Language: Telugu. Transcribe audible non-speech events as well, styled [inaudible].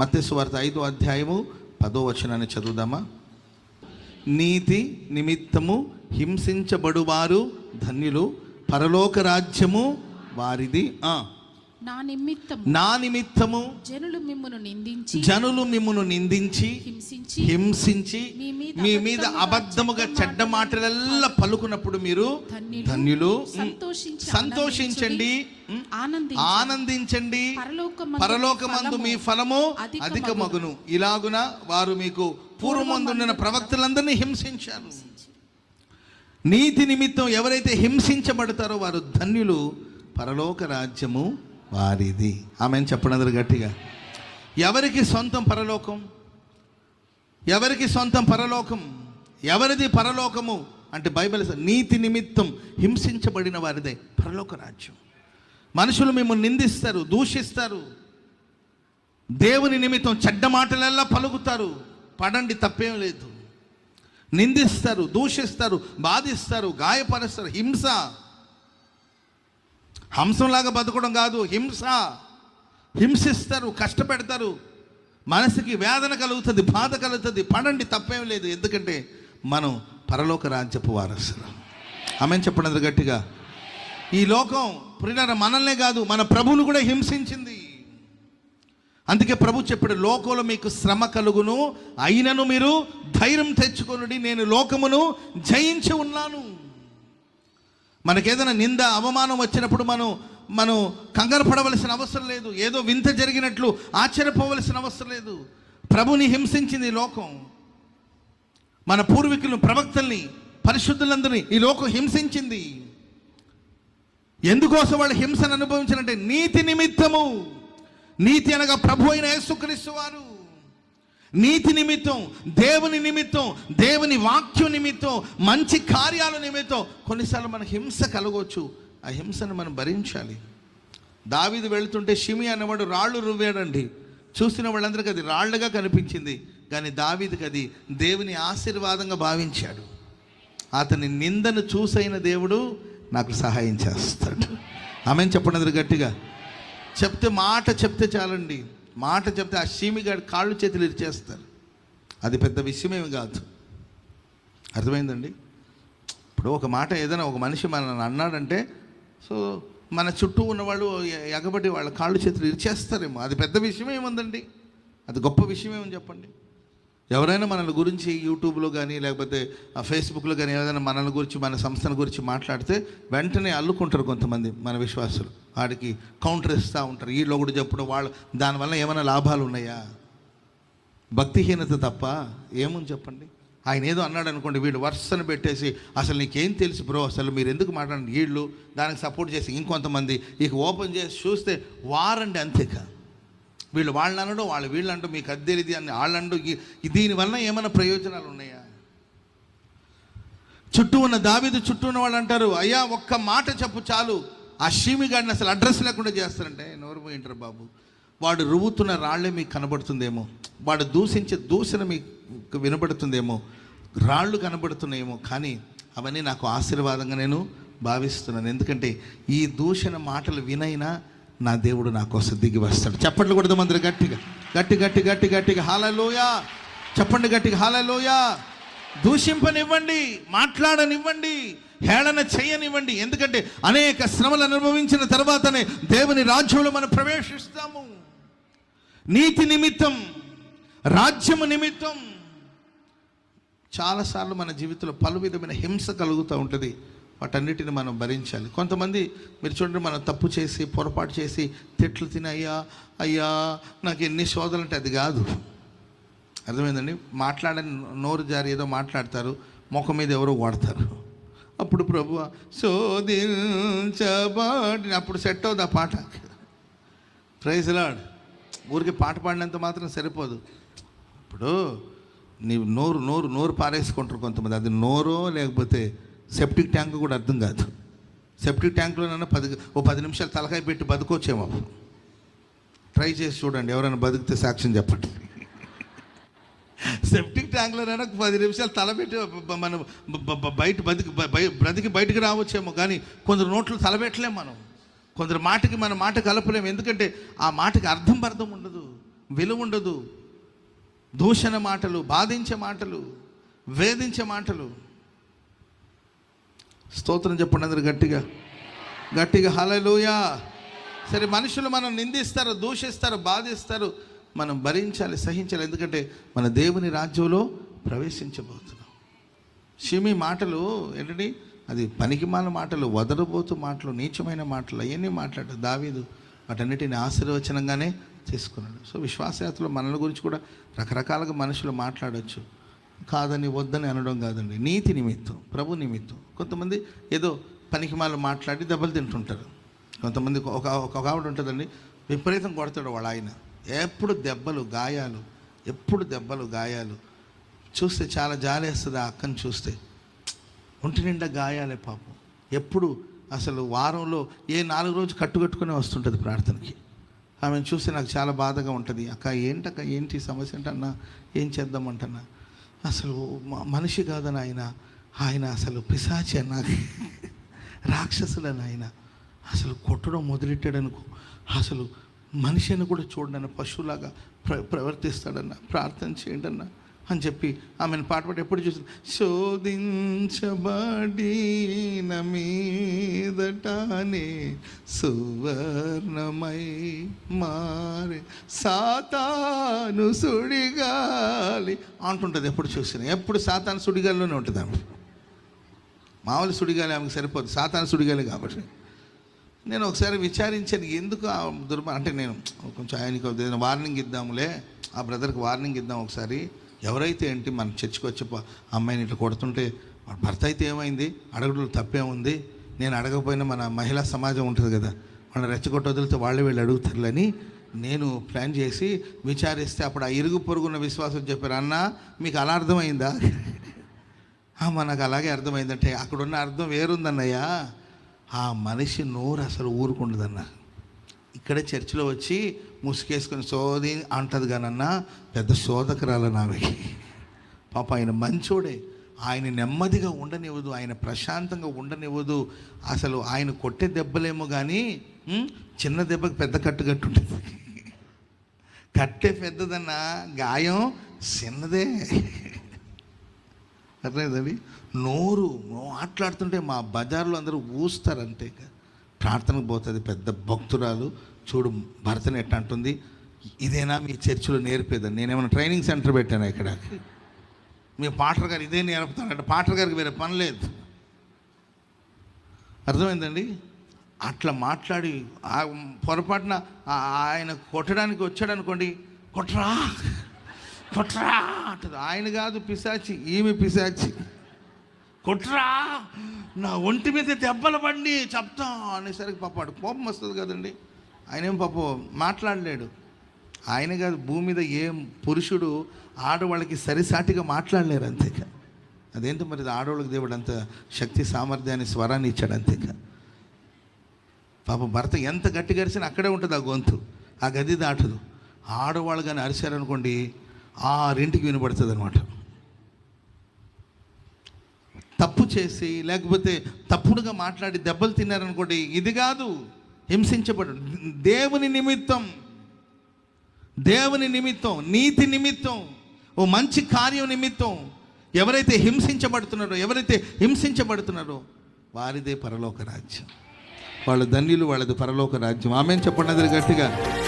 మత్స్యవార్త ఐదో అధ్యాయము పదో వచనాన్ని చదువుదామా? నీతి నిమిత్తము హింసించబడువారు ధన్యులు పరలోక రాజ్యము వారిది. ఆ. నా నిమిత్తం నా నిమిత్తము జనులు మిమ్మును నిందించి జనులు మిమ్మును నిందించి హింసించి హింసించి మీ మీద అబద్ధముగా చెడ్డ మాటలెల్లా పలుకునప్పుడు మీరు ధన్యులు, ధన్యులు సంతోషించి సంతోషించండి ఆనందించండి పరలోకమందు మీ ఫలము అధిక అధిక మగును ఇలాగున వారు మీకు పూర్వమందున్న ప్రవక్తలందరినీ హింసించారు. నీతి నిమిత్తం ఎవరైతే హింసించబడతారో వారు ధన్యులు. పరలోక రాజ్యము వారిది. ఆమె చెప్పనందరు గట్టిగా? ఎవరికి సొంతం పరలోకం? ఎవరికి సొంతం పరలోకం? ఎవరిది పరలోకము? అంటే బైబిల్ నీతి నిమిత్తం హింసించబడిన వారిదే పరలోక రాజ్యం. మనుషులు మిమ్మల్ని నిందిస్తారు దూషిస్తారు. దేవుని నిమిత్తం చెడ్డ మాటలెల్లా పలుకుతారు. పడండి తప్పేం లేదు. నిందిస్తారు దూషిస్తారు బాధిస్తారు గాయపరుస్తారు హింస హంసంలాగా బతకడం కాదు. హింస. హింసిస్తారు కష్టపెడతారు. మనసుకి వేదన కలుగుతుంది బాధ కలుగుతుంది. పడండి తప్పేం లేదు. ఎందుకంటే మనం పరలోక రాజ్యపు వారసులు. ఆమె చెప్పండి గట్టిగా. ఈ లోకం ప్రియులారా మనల్నే కాదు మన ప్రభువును కూడా హింసించింది. అందుకే ప్రభు చెప్పాడు లోకంలో మీకు శ్రమ కలుగును అయినను మీరు ధైర్యం తెచ్చుకొనుడి. నేను లోకమును జయించి ఉన్నాను. మనకేదైనా నింద అవమానం వచ్చినప్పుడు మనం మనం కంగారు పడవలసిన అవసరం లేదు. ఏదో వింత జరిగినట్లు ఆశ్చర్యపోవలసిన అవసరం లేదు. ప్రభుని హింసించింది లోకం. మన పూర్వీకులను ప్రవక్తల్ని పరిశుద్ధులందరినీ ఈ లోకం హింసించింది. ఎందుకోసం వాళ్ళు హింసను అనుభవించారంటే నీతి నిమిత్తము. నీతి అనగా ప్రభు అయిన యేసుక్రీస్తు వారు. నీతి నిమిత్తం దేవుని నిమిత్తం దేవుని వాక్యం నిమిత్తం మంచి కార్యాల నిమిత్తం కొన్నిసార్లు మన హింస కలగవచ్చు. ఆ హింసను మనం భరించాలి. దావీదు వెళుతుంటే షిమి అనేవాడు రాళ్ళు రువ్వాడండి. చూసిన వాళ్ళందరికీ అది రాళ్ళుగా కనిపించింది. కానీ దావీదికి అది దేవుని ఆశీర్వాదంగా భావించాడు. అతని నిందను చూసైన దేవుడు నాకు సహాయం చేస్తాడు. ఆమె చెప్పండి గట్టిగా. చెప్తే మాట చెప్తే చాలండి. మాట చెప్తే ఆ షీమిగాడి కాళ్ళు చేతులు ఇరిచేస్తారు. అది పెద్ద విషయమేమి కాదు. అర్థమైందండి? ఇప్పుడు ఒక మాట ఏదైనా ఒక మనిషి మనల్ని అన్నాడంటే సో మన చుట్టూ ఉన్నవాళ్ళు ఎగబడి వాళ్ళ కాళ్ళు చేతులు ఇరిచేస్తారేమో. అది పెద్ద విషయం ఏముందండి అది గొప్ప విషయం ఏమని చెప్పండి? ఎవరైనా మనల్ని గురించి యూట్యూబ్లో కానీ లేకపోతే ఆ ఫేస్బుక్లో కానీ ఏదైనా మనల్ని గురించి మన సంస్థల గురించి మాట్లాడితే వెంటనే అల్లుకుంటారు కొంతమంది మన విశ్వాసులు. వాడికి కౌంటర్ ఇస్తూ ఉంటారు. వీళ్ళు ఒకటి చెప్పడం వాళ్ళు దానివల్ల ఏమైనా లాభాలు ఉన్నాయా? భక్తిహీనత తప్ప ఏముంది చెప్పండి? ఆయన ఏదో అన్నాడు అనుకోండి వీడు వరుసను పెట్టేసి అసలు నీకేం తెలుసు బ్రో అసలు మీరు ఎందుకు మాట్లాడండి వీళ్ళు దానికి సపోర్ట్ చేసి ఇంకొంతమంది ఇక ఓపెన్ చేసి చూస్తే వారండి అంతేకా వీళ్ళు వాళ్ళని అనడం వాళ్ళు వీళ్ళు అంటూ మీకు అది అని వాళ్ళంటూ దీనివల్ల ఏమైనా ప్రయోజనాలు ఉన్నాయా చుట్టూ ఉన్న దావీదు చుట్టూ ఉన్న వాళ్ళు అంటారు అయ్యా ఒక్క మాట చెప్పు చాలు. ఆ షీమి గాడిని అసలు అడ్రస్ లేకుండా చేస్తారంటే నోరు పోయింటారు బాబు. వాడు రువ్వుతున్న రాళ్ళే మీకు కనబడుతుందేమో. వాడు దూషించే దూషణ మీకు వినబడుతుందేమో. రాళ్ళు కనబడుతున్నాయేమో. కానీ అవన్నీ నాకు ఆశీర్వాదంగా నేను భావిస్తున్నాను. ఎందుకంటే ఈ దూషణ మాటలు వినైనా నా దేవుడు నా కోసం దిగి వస్తాడు. చెప్పట్లు కూడా అందరు గట్టిగా. గట్టి గట్టి గట్టి గట్టిగా. హాలలోయ చెప్పండి గట్టిగా. హాలలోయ దూషింపనివ్వండి మాట్లాడనివ్వండి హేళన చేయనివ్వండి. ఎందుకంటే అనేక శ్రమలు అనుభవించిన తర్వాతనే దేవుని రాజ్యంలో మనం ప్రవేశిస్తాము. నీతి నిమిత్తం రాజ్యము నిమిత్తం చాలాసార్లు మన జీవితంలో పలు విధమైన హింస కలుగుతూ ఉంటుంది. వాటన్నిటిని మనం భరించాలి. కొంతమంది మీరు చూడండి మనం తప్పు చేసి పొరపాటు చేసి తిట్లు తిని అయ్యా అయ్యా నాకు ఎన్ని శోధనలు అంటే అది కాదు. అర్థమైందండి? మాట్లాడని నోరు జారి ఏదో మాట్లాడతారు ముఖం మీద ఎవరో వాడతారు. అప్పుడు ప్రభు శోధించబడి అప్పుడు సెట్ అవుతుంది ఆ పాట. ప్రైజ్ లాడ్ ఊరికి పాట పాడినంత మాత్రం సరిపోదు. ఇప్పుడు నీవు నోరు నోరు నోరు పారేసుకుంటారు కొంతమంది. అది నోరో లేకపోతే సెప్టిక్ ట్యాంక్ కూడా అర్థం కాదు. సెప్టిక్ ట్యాంక్లోనైనా పది ఓ పది నిమిషాలు తలకాయ పెట్టి బతుకొచ్చేమో ట్రై చేసి చూడండి ఎవరైనా బతికితే సాక్ష్యం చెప్పండి. సెప్టిక్ ట్యాంక్లోనైనా పది నిమిషాలు తలబెట్టి మనం బయట బతికి బ్రతికి బయటకు రావచ్చేమో కానీ కొందరు నోట్లు తలబెట్టలేం మనం. కొందరు మాటకి మన మాట కలపలేము ఎందుకంటే ఆ మాటకి అర్థం అర్థం ఉండదు విలువ ఉండదు. దూషణ మాటలు బాధించే మాటలు వేధించే మాటలు. స్తోత్రం చెప్పండి అందరు గట్టిగా. గట్టిగా హలలుయా సరే మనుషులు మనం నిందిస్తారు దూషిస్తారు బాధిస్తారు మనం భరించాలి సహించాలి. ఎందుకంటే మన దేవుని రాజ్యంలో ప్రవేశించబోతున్నాం. షిమి మాటలు ఏంటండి? అది పనికిమాల మాటలు వదలబోతు మాటలు నీచమైన మాటలు అవన్నీ మాట్లాడు దావీదు వాటన్నిటిని ఆశీర్వచనంగానే తీసుకున్నాడు. సో విశ్వాసయాత్రలో మనల గురించి కూడా రకరకాలుగా మనుషులు మాట్లాడవచ్చు కాదని వద్దని అనడం కాదండి. నీతి నిమిత్తం ప్రభు నిమిత్తం. కొంతమంది ఏదో పనికిమాల మాట్లాడి దెబ్బలు తింటుంటారు. కొంతమంది ఒక ఒక ఆవిడ ఉంటుందండి విపరీతం కొడతాడు వాడు ఆయన. ఎప్పుడు దెబ్బలు గాయాలు ఎప్పుడు దెబ్బలు గాయాలు. చూస్తే చాలా జాలేస్తుంది ఆ అక్కని చూస్తే. ఒంటి నిండా గాయాలే పాపం. ఎప్పుడు అసలు వారంలో ఏ నాలుగు రోజు కట్టుకట్టుకునే వస్తుంటుంది ప్రార్థనకి. ఆమెను చూస్తే నాకు చాలా బాధగా ఉంటుంది. అక్క ఏంటక్క ఏంటి సమస్య అంటే అన్న ఏం చేద్దామంటన్నా అసలు మ- మనిషి కాదని ఆయన ఆయన అసలు పిశాచి అన్న రాక్షసులని ఆయన. అసలు కొట్టడం మొదలెట్టాడనుకో అసలు మనిషిని కూడా చూడన్న పశువులాగా ప్ర ప్రవర్తిస్తాడన్న ప్రార్థన చేయండి అన్నా. అని చెప్పి ఆమెను పాట పాట ఎప్పుడు చూసి శోధించబడిన మీదటానే సువర్ణమై మారే సాతాను సుడిగాలి అంటుంటుంది ఎప్పుడు చూసినా. ఎప్పుడు సాతాను సుడిగాలిలోనే ఉంటుంది ఆమె. మామూలు సుడిగాలి ఆమెకు సరిపోదు. సాతాను సుడిగాలి కాబట్టి. నేను ఒకసారి విచారించాను ఎందుకు ఆ దుర్మ? అంటే నేను కొంచెం ఆయనకి వార్నింగ్ ఇద్దాములే. ఆ బ్రదర్కి వార్నింగ్ ఇద్దాం ఒకసారి. ఎవరైతే ఏంటి మన చర్చికి వచ్చి అమ్మాయిని ఇట్లా కొడుతుంటే భర్త అయితే ఏమైంది? అడగడంలో తప్పే ఉంది నేను అడగకపోయినా మన మహిళా సమాజం ఉంటుంది కదా మన రెచ్చగొట్ట వదిలితే వాళ్ళే వీళ్ళు అడుగుతారులని నేను ప్లాన్ చేసి విచారిస్తే అప్పుడు ఆ ఇరుగు పొరుగున్న విశ్వాసం చెప్పారు అన్న మీకు అలా అర్థమైందా? [laughs] మనకు అలాగే అర్థమైందంటే అక్కడున్న అర్థం వేరుందన్నయ్యా. ఆ మనిషి నోరు అసలు ఊరుకుండదన్నా. ఇక్కడే చర్చిలో వచ్చి ముసుకేసుకుని సోది అంటది కానన్న పెద్ద శోధకరాల నావికి పాప ఆయన మంచోడే. ఆయన నెమ్మదిగా ఉండనివ్వదు ఆయన ప్రశాంతంగా ఉండనివ్వదు. అసలు ఆయన కొట్టే దెబ్బలేమో కానీ చిన్న దెబ్బకి పెద్ద కట్టు కట్టు ఉంటుంది కట్టే పెద్దదన్న గాయం చిన్నదే అర్థమైందండి? నోరు మాట్లాడుతుంటే మా బజార్లో అందరూ ఊస్తారంటే కదా. ప్రార్థనకు పోతుంది పెద్ద భక్తురాలు. చూడు భర్తను ఎట్లా అంటుంది? ఇదేనా మీ చర్చిలో నేర్పేదని. నేనేమైనా ట్రైనింగ్ సెంటర్ పెట్టాను ఇక్కడ? మీ పాటర్ గారు ఇదే నేర్పుతానంటే పాటర్ గారికి వేరే పని లేదు. అర్థమైందండి? అట్లా మాట్లాడి ఆ పొరపాటున ఆయన కొట్టడానికి వచ్చాడు అనుకోండి కొట్రా కొట్రా అంటది. ఆయన కాదు పిశాచి ఈమె పిశాచి. కొట్రా నా ఒంటి మీద దెబ్బలు పడి చెప్తా అనేసరికి పాపాడు కోపం వస్తుంది కదండి. ఆయన ఏం పాప మాట్లాడలేడు. ఆయన కాదు భూమి మీద ఏం పురుషుడు ఆడవాళ్ళకి సరిసాటిగా మాట్లాడలేరు అంతేక. అదేంటి మరి ఆడవాళ్ళకి దేవుడు అంత శక్తి సామర్థ్యాన్ని స్వరాన్ని ఇచ్చాడు అంతేక. పాప భర్త ఎంత గట్టి గరిచినా అక్కడే ఉంటుంది ఆ గొంతు ఆ గది దాటదు. ఆడవాళ్ళు కానీ అరిశారనుకోండి ఆరింటికి వినబడుతుంది అనమాట తప్పు చేసి లేకపోతే తప్పుడుగా మాట్లాడి దెబ్బలు తిన్నారనుకోండి ఇది కాదు. హింసించబడు దేవుని నిమిత్తం. దేవుని నిమిత్తం నీతి నిమిత్తం ఓ మంచి కార్యం నిమిత్తం ఎవరైతే హింసించబడుతున్నారో ఎవరైతే హింసించబడుతున్నారో వారిదే పరలోక రాజ్యం. వాళ్ళ ధన్యులు వాళ్ళది పరలోక రాజ్యం. ఆమె చెప్పండి గట్టిగా.